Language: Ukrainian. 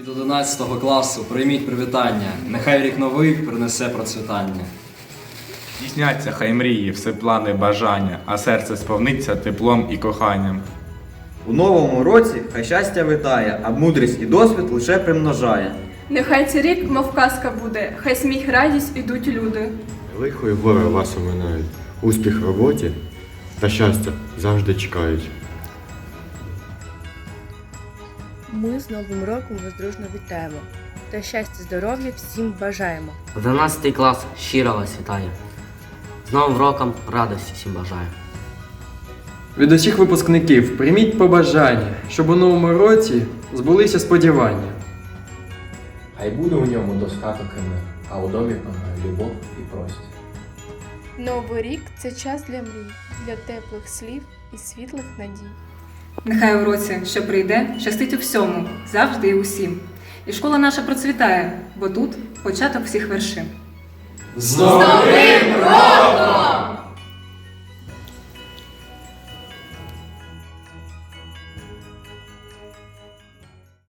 Від 11 класу прийміть привітання. Нехай рік новий принесе процвітання. Здійсняться хай мрії, все плани, бажання, а серце сповниться теплом і коханням. У новому році хай щастя витає, а мудрість і досвід лише примножає. Нехай цей рік, мов казка буде, хай сміх, радість ідуть люди. Лихо і горе вас оминають. Успіх в роботі та щастя завжди чекають. Ми з Новим роком вас дружно вітаємо. Та щастя, здоров'я всім бажаємо. 11 клас щиро вас вітає. З Новим роком радості всім бажаю. Від усіх випускників прийміть побажання, щоб у новому році збулися сподівання. Хай буде у ньому достаток і мир, а у домі панує любов і простір. Новий рік це час для мрій, для теплих слів і світлих надій. Нехай у році, що прийде, щастить у всьому, завжди і усім. І школа наша процвітає, бо тут початок всіх вершин. З Новим роком!